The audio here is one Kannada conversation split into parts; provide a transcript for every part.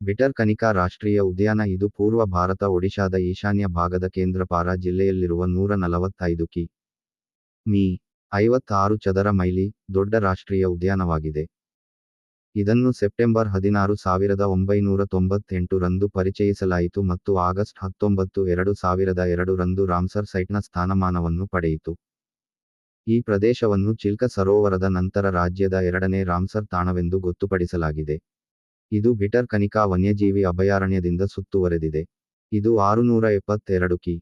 ಬಿಟರ್ಕನಿಕಾ ರಾಷ್ಟ್ರೀಯ ಉದ್ಯಾನ ಇದು ಪೂರ್ವ ಭಾರತ ಒಡಿಶಾದ ಈಶಾನ್ಯ ಭಾಗದ ಕೇಂದ್ರಪಾರ ಜಿಲ್ಲೆಯಲ್ಲಿರುವ ನೂರ ನಲವತ್ತೈದು ಕಿ. ಮೀ. ಐವತ್ತಾರು ಚದರ ಮೈಲಿ ದೊಡ್ಡ ರಾಷ್ಟ್ರೀಯ ಉದ್ಯಾನವಾಗಿದೆ. ಇದನ್ನು ಸೆಪ್ಟೆಂಬರ್ ಹದಿನಾರು ಸಾವಿರದ ಒಂಬೈನೂರ ತೊಂಬತ್ತೆಂಟು ರಂದು ಪರಿಚಯಿಸಲಾಯಿತು ಮತ್ತು ಆಗಸ್ಟ್ ಹತ್ತೊಂಬತ್ತು ಎರಡು ಸಾವಿರದ ಎರಡು ರಂದು ರಾಮ್ಸರ್ ಸೈಟ್ನ ಸ್ಥಾನಮಾನವನ್ನು ಪಡೆಯಿತು. ಈ ಪ್ರದೇಶವನ್ನು ಚಿಲ್ಕ ಸರೋವರದ ನಂತರ ರಾಜ್ಯದ ಎರಡನೇ ರಾಮ್ಸರ್ ತಾಣವೆಂದು ಗೊತ್ತುಪಡಿಸಲಾಗಿದೆ. ಇದು ಬಿಟರ್ ಕನಿಕಾ ವನ್ಯಜೀವಿ ಅಭಯಾರಣ್ಯದಿಂದ ಸುತ್ತುವರೆದಿದೆ. ಇದು ಆರುನೂರ ಎಪ್ಪತ್ತೆರಡು ಕಿ.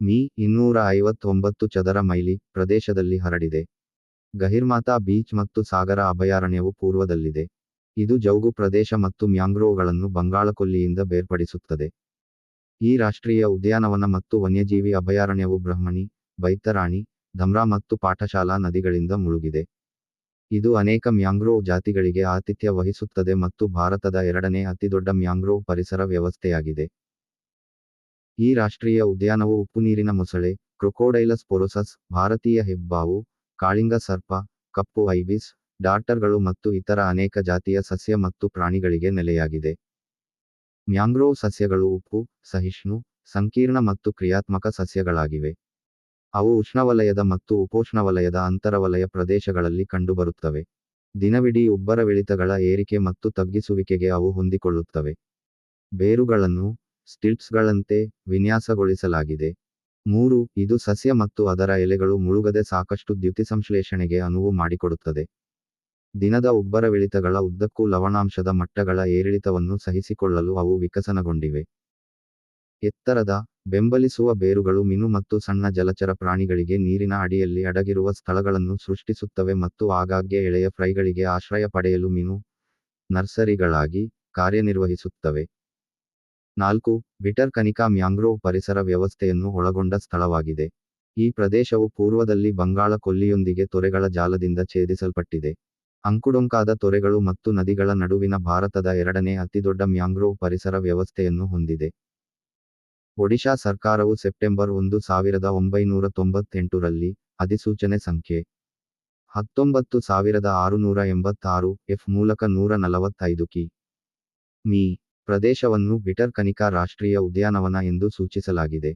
ಮೀ ಇನ್ನೂರ ಐವತ್ತೊಂಬತ್ತು ಚದರ ಮೈಲಿ ಪ್ರದೇಶದಲ್ಲಿ ಹರಡಿದೆ. ಗಹಿರ್ಮಾತಾ ಬೀಚ್ ಮತ್ತು ಸಾಗರ ಅಭಯಾರಣ್ಯವು ಪೂರ್ವದಲ್ಲಿದೆ. ಇದು ಜೌಗು ಪ್ರದೇಶ ಮತ್ತು ಮ್ಯಾಂಗ್ರೋವ್ಗಳನ್ನು ಬಂಗಾಳಕೊಲ್ಲಿಯಿಂದ ಬೇರ್ಪಡಿಸುತ್ತದೆ. ಈ ರಾಷ್ಟ್ರೀಯ ಉದ್ಯಾನವನ ಮತ್ತು ವನ್ಯಜೀವಿ ಅಭಯಾರಣ್ಯವು ಬ್ರಹ್ಮಣಿ ಬೈತರಾಣಿ ಧಮ್ರಾ ಮತ್ತು ಪಾಠಶಾಲಾ ನದಿಗಳಿಂದ ಮುಳುಗಿದೆ. ಇದು ಅನೇಕ ಮ್ಯಾಂಗ್ರೋವ್ ಜಾತಿಗಳಿಗೆ ಆತಿಥ್ಯ ವಹಿಸುತ್ತದೆ ಮತ್ತು ಭಾರತದ ಎರಡನೇ ಅತಿದೊಡ್ಡ ಮ್ಯಾಂಗ್ರೋವ್ ಪರಿಸರ ವ್ಯವಸ್ಥೆಯಾಗಿದೆ. ಈ ರಾಷ್ಟ್ರೀಯ ಉದ್ಯಾನವು ಉಪ್ಪುನೀರಿನ ಮೊಸಳೆ, ಕ್ರೊಕೋಡೈಲಸ್ ಪೊರೊಸಸ್, ಭಾರತೀಯ ಹೆಬ್ಬಾವು, ಕಾಳಿಂಗ ಸರ್ಪ, ಕಪ್ಪು ಐಬಿಸ್ ಡಾರ್ಟರ್ಗಳು ಮತ್ತು ಇತರ ಅನೇಕ ಜಾತಿಯ ಸಸ್ಯ ಮತ್ತು ಪ್ರಾಣಿಗಳಿಗೆ ನೆಲೆಯಾಗಿದೆ. ಮ್ಯಾಂಗ್ರೋವ್ ಸಸ್ಯಗಳು ಉಪ್ಪು, ಸಹಿಷ್ಣು, ಸಂಕೀರ್ಣ ಮತ್ತು ಕ್ರಿಯಾತ್ಮಕ ಸಸ್ಯಗಳಾಗಿವೆ. ಅವು ಉಷ್ಣವಲಯದ ಮತ್ತು ಉಪೋಷ್ಣವಲಯದ ಅಂತರವಲಯ ಪ್ರದೇಶಗಳಲ್ಲಿ ಕಂಡುಬರುತ್ತವೆ. ದಿನವಿಡೀ ಉಬ್ಬರವಿಳಿತಗಳ ಏರಿಕೆ ಮತ್ತು ತಗ್ಗಿಸುವಿಕೆಗೆ ಅವು ಹೊಂದಿಕೊಳ್ಳುತ್ತವೆ. ಬೇರುಗಳನ್ನು, ಸ್ಟಿಲ್ಟ್ಸ್ಗಳಂತೆ ವಿನ್ಯಾಸಗೊಳಿಸಲಾಗಿದೆ. ಮೂರು, ಇದು ಸಸ್ಯ ಮತ್ತು ಅದರ ಎಲೆಗಳು ಮುಳುಗದೆ ಸಾಕಷ್ಟು ದ್ಯುತಿಸಂಶ್ಲೇಷಣೆಗೆ ಅನುವು ಮಾಡಿಕೊಡುತ್ತದೆ. ದಿನದ ಉಬ್ಬರವಿಳಿತಗಳ ಉದ್ದಕ್ಕೂ ಲವಣಾಂಶದ ಮಟ್ಟಗಳ ಏರಿಳಿತವನ್ನು ಸಹಿಸಿಕೊಳ್ಳಲು ಅವು ವಿಕಸನಗೊಂಡಿವೆ. ಎತ್ತರದ, ಬೆಂಬಲಿಸುವ ಬೇರುಗಳು ಮೀನು ಮತ್ತು ಸಣ್ಣ ಜಲಚರ ಪ್ರಾಣಿಗಳಿಗೆ ನೀರಿನ ಅಡಿಯಲ್ಲಿ ಅಡಗಿರುವ ಸ್ಥಳಗಳನ್ನು ಸೃಷ್ಟಿಸುತ್ತವೆ ಮತ್ತು ಆಗಾಗ್ಗೆ ಎಳೆಯ ಫ್ರೈಗಳಿಗೆ ಆಶ್ರಯ ಪಡೆಯಲು ಮೀನು ನರ್ಸರಿಗಳಾಗಿ ಕಾರ್ಯನಿರ್ವಹಿಸುತ್ತವೆ. ನಾಲ್ಕು, ಬಿಟರ್ ಕನಿಕಾ ಮ್ಯಾಂಗ್ರೋವ್ ಪರಿಸರ ವ್ಯವಸ್ಥೆಯನ್ನು ಒಳಗೊಂಡ ಸ್ಥಳವಾಗಿದೆ. ಈ ಪ್ರದೇಶವು ಪೂರ್ವದಲ್ಲಿ ಬಂಗಾಳ ಕೊಲ್ಲಿಯೊಂದಿಗೆ ತೊರೆಗಳ ಜಾಲದಿಂದ ಛೇದಿಸಲ್ಪಟ್ಟಿದೆ. ಅಂಕುಡೊಂಕಾದ ತೊರೆಗಳು ಮತ್ತು ನದಿಗಳ ನಡುವಿನ ಭಾರತದ ಎರಡನೇ ಅತಿದೊಡ್ಡ ಮ್ಯಾಂಗ್ರೋವ್ ಪರಿಸರ ವ್ಯವಸ್ಥೆಯನ್ನು ಹೊಂದಿದೆ. ಒಡಿಶಾ ಸರ್ಕಾರವು ಸೆಪ್ಟೆಂಬರ್ ಒಂದು ಸಾವಿರದ ಒಂಬೈನೂರ ತೊಂಬತ್ತೆಂಟರಲ್ಲಿ ಅಧಿಸೂಚನೆ ಸಂಖ್ಯೆ ಹತ್ತೊಂಬತ್ತು ಸಾವಿರದ ಆರುನೂರ ಎಂಬತ್ತಾರು ಎಫ್ ಮೂಲಕ ನೂರ ನಲವತ್ತೈದು ಕಿ. ಮೀ. ಪ್ರದೇಶವನ್ನು ಬಿಟರ್ ಕನಿಕಾ ರಾಷ್ಟ್ರೀಯ ಉದ್ಯಾನವನ ಎಂದು ಸೂಚಿಸಲಾಗಿದೆ.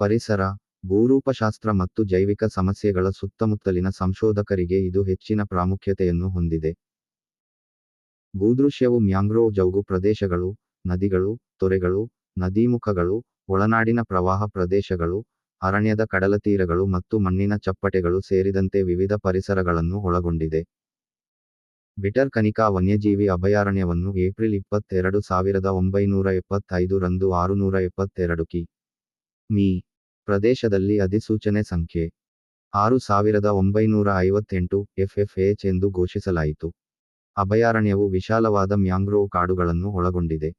ಪರಿಸರ, ಭೂರೂಪಶಾಸ್ತ್ರ ಮತ್ತು ಜೈವಿಕ ಸಮಸ್ಯೆಗಳ ಸುತ್ತಮುತ್ತಲಿನ ಸಂಶೋಧಕರಿಗೆ ಇದು ಹೆಚ್ಚಿನ ಪ್ರಾಮುಖ್ಯತೆಯನ್ನು ಹೊಂದಿದೆ. ಭೂದೃಶ್ಯವು ಮ್ಯಾಂಗ್ರೋವ್, ಜೌಗು ಪ್ರದೇಶಗಳು, ನದಿಗಳು, ತೊರೆಗಳು ನದೀಮುಖಗಳು, ಒಳನಾಡಿನ ಪ್ರವಾಹ ಪ್ರದೇಶಗಳು, ಅರಣ್ಯದ ಕಡಲತೀರಗಳು ಮತ್ತು ಮಣ್ಣಿನ ಚಪ್ಪಟೆಗಳು ಸೇರಿದಂತೆ ವಿವಿಧ ಪರಿಸರಗಳನ್ನು ಒಳಗೊಂಡಿದೆ. ಬಿಟರ್ ಕನಿಕಾ ವನ್ಯಜೀವಿ ಅಭಯಾರಣ್ಯವನ್ನು ಏಪ್ರಿಲ್ ಇಪ್ಪತ್ತೆರಡು ಸಾವಿರದ ಒಂಬೈನೂರ ಎಪ್ಪತ್ತೈದು ರಂದು ಆರುನೂರ ಎಪ್ಪತ್ತೆರಡು ಕಿ. ಮೀ. ಪ್ರದೇಶದಲ್ಲಿ ಅಧಿಸೂಚನೆ ಸಂಖ್ಯೆ ಆರು ಸಾವಿರದ ಒಂಬೈನೂರ ಐವತ್ತೆಂಟು ಎಫ್ಎಫ್ಎಚ್ ಎಂದು ಘೋಷಿಸಲಾಯಿತು. ಅಭಯಾರಣ್ಯವು ವಿಶಾಲವಾದ ಮ್ಯಾಂಗ್ರೋವ್ ಕಾಡುಗಳನ್ನು ಒಳಗೊಂಡಿದೆ.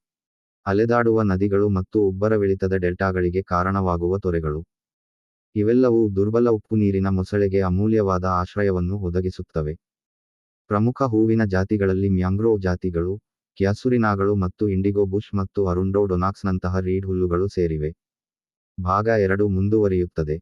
ಅಲೆದಾಡುವ ನದಿಗಳು ಮತ್ತು ಉಬ್ಬರವಿಳಿತದ ಡೆಲ್ಟಾಗಳಿಗೆ ಕಾರಣವಾಗುವ ತೊರೆಗಳು. ಇವೆಲ್ಲವೂ ದುರ್ಬಲ ಉಪ್ಪು ನೀರಿನ ಮೊಸಳೆಗೆ ಅಮೂಲ್ಯವಾದ ಆಶ್ರಯವನ್ನು ಒದಗಿಸುತ್ತವೆ. ಪ್ರಮುಖ ಹೂವಿನ ಜಾತಿಗಳಲ್ಲಿ ಮ್ಯಾಂಗ್ರೋವ್ ಜಾತಿಗಳು, ಕ್ಯಾಸುರಿನಾಗಳು ಮತ್ತು ಇಂಡಿಗೋ ಬುಷ್ ಮತ್ತು ಅರುಂಡೋ ಡೊನಾಕ್ಸ್ನಂತಹ ರೀಡ್ ಹುಲ್ಲುಗಳು ಸೇರಿವೆ. ಭಾಗ ಎರಡು ಮುಂದುವರಿಯುತ್ತದೆ.